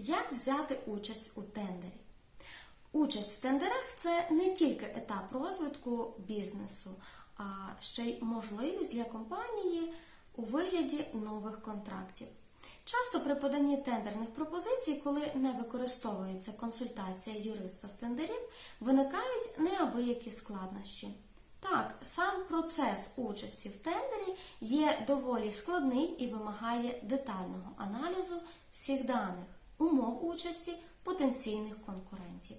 Як взяти участь у тендері? Участь в тендерах це не тільки етап розвитку бізнесу, а ще й можливість для компанії у вигляді нових контрактів. Часто при поданні тендерних пропозицій, коли не використовується консультація юриста з тендерів, виникають неабиякі складнощі. Так, сам процес участі в тендері є доволі складний і вимагає детального аналізу всіх даних, умов участі потенційних конкурентів.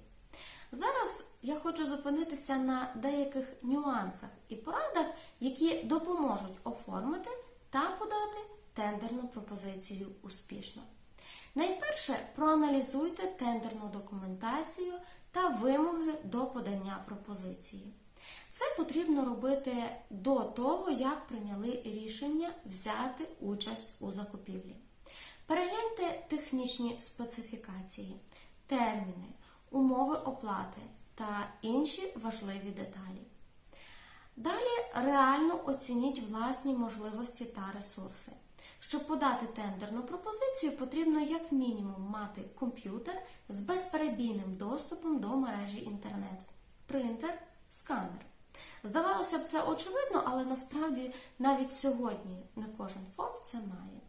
Зараз я хочу зупинитися на деяких нюансах і порадах, які допоможуть оформити та подати тендерну пропозицію успішно. Найперше проаналізуйте тендерну документацію та вимоги до подання пропозиції. Це потрібно робити до того, як прийняли рішення взяти участь у закупівлі. Технічні специфікації, терміни, умови оплати та інші важливі деталі. Далі реально оцініть власні можливості та ресурси. Щоб подати тендерну пропозицію, потрібно як мінімум мати комп'ютер з безперебійним доступом до мережі інтернет, принтер, сканер. Здавалося б, це очевидно, але насправді навіть сьогодні не кожен ФОП це має.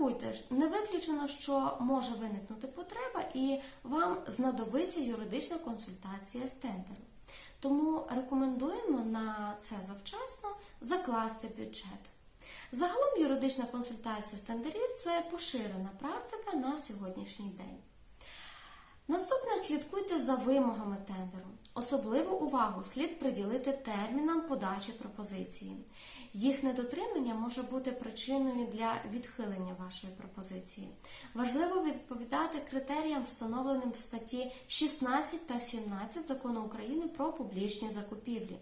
Врахуйте, не виключено, що може виникнути потреба, і вам знадобиться юридична консультація з тендеру. Тому рекомендуємо на це завчасно закласти бюджет. Загалом юридична консультація з тендерів це поширена практика на сьогоднішній день. Наступне слідкуйте за вимогами тендеру. Особливу увагу слід приділити термінам подачі пропозиції. Їх недотримання може бути причиною для відхилення вашої пропозиції. Важливо відповідати критеріям, встановленим в статті 16 та 17 закону України про публічні закупівлі.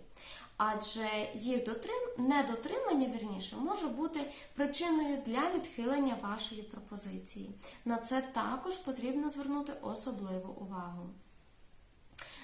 Адже їх дотрим... недотримання вірніше може бути причиною для відхилення вашої пропозиції. На це також потрібно звернути особливу увагу.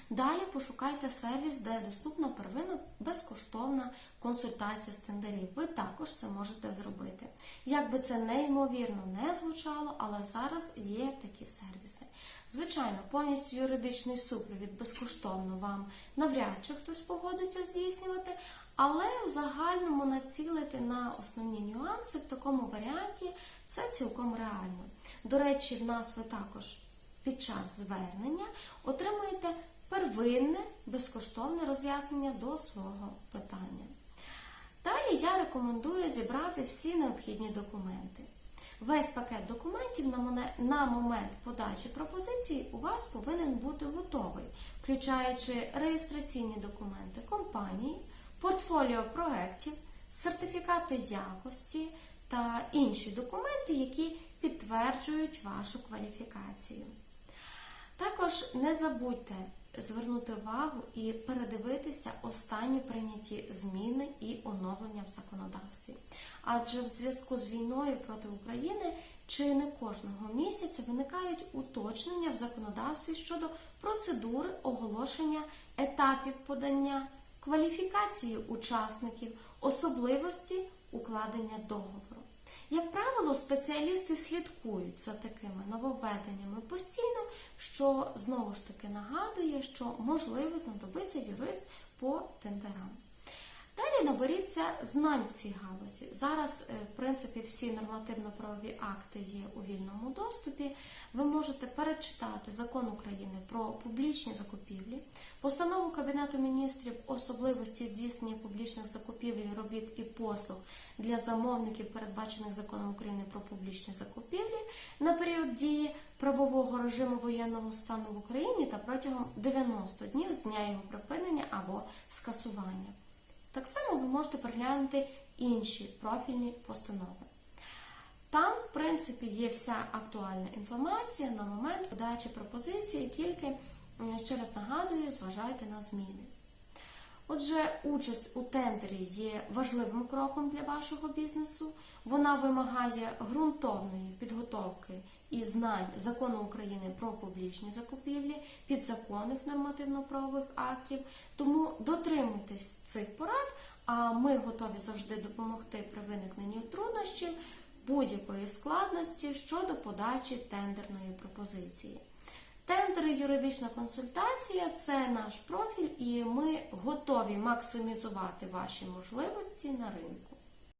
Далі пошукайте сервіс, де доступна первинна безкоштовна консультація з тендерів. Ви також це можете зробити. Як би це неймовірно не звучало, але зараз є такі сервіси. Звичайно, повністю юридичний супровід безкоштовно вам навряд чи хтось погодиться здійснювати, але в загальному націлити на основні нюанси в такому варіанті це цілком реально. До речі, в нас ви також під час звернення отримуєте первинне безкоштовне роз'яснення до свого питання. Далі я рекомендую зібрати всі необхідні документи. Весь пакет документів на момент подачі пропозиції у вас повинен бути готовий, включаючи реєстраційні документи компанії, портфоліо проєктів, сертифікати якості та інші документи, які підтверджують вашу кваліфікацію. Також не забудьте звернути увагу і передивитися останні прийняті зміни і оновлення в законодавстві. Адже в зв'язку з війною проти України чи не кожного місяця виникають уточнення в законодавстві щодо процедури оголошення етапів подання, кваліфікації учасників, особливості укладення договору. Як правило, спеціалісти слідкують за такими нововведеннями постійно, що знову ж таки нагадує, що можливо знадобиться юрист по тендерам. Наберіться знань в цій галузі. Зараз, е, в принципі, всі нормативно-правові акти є у вільному доступі. Ви можете перечитати закон України про публічні закупівлі, постанову Кабінету міністрів особливості здійснення публічних закупівель, робіт і послуг для замовників, передбачених законом України про публічні закупівлі на період дії правового режиму воєнного стану в Україні та протягом 90 днів з дня його припинення або скасування. Так само ви можете переглянути інші профільні постанови. Там, в принципі, є вся актуальна інформація на момент подачі пропозиції, тільки, ще раз нагадую, зважайте на зміни. Отже, участь у тендері є важливим кроком для вашого бізнесу. Вона вимагає ґрунтовної підготовки і знань закону України про публічні закупівлі, підзаконних нормативно-правових актів. Тому дотримуйтесь цих порад, а ми готові завжди допомогти при виникненні труднощів. будь-якої складності щодо подачі тендерної пропозиції. Тендер юридична консультація це наш профіль, і ми готові максимізувати ваші можливості на ринку.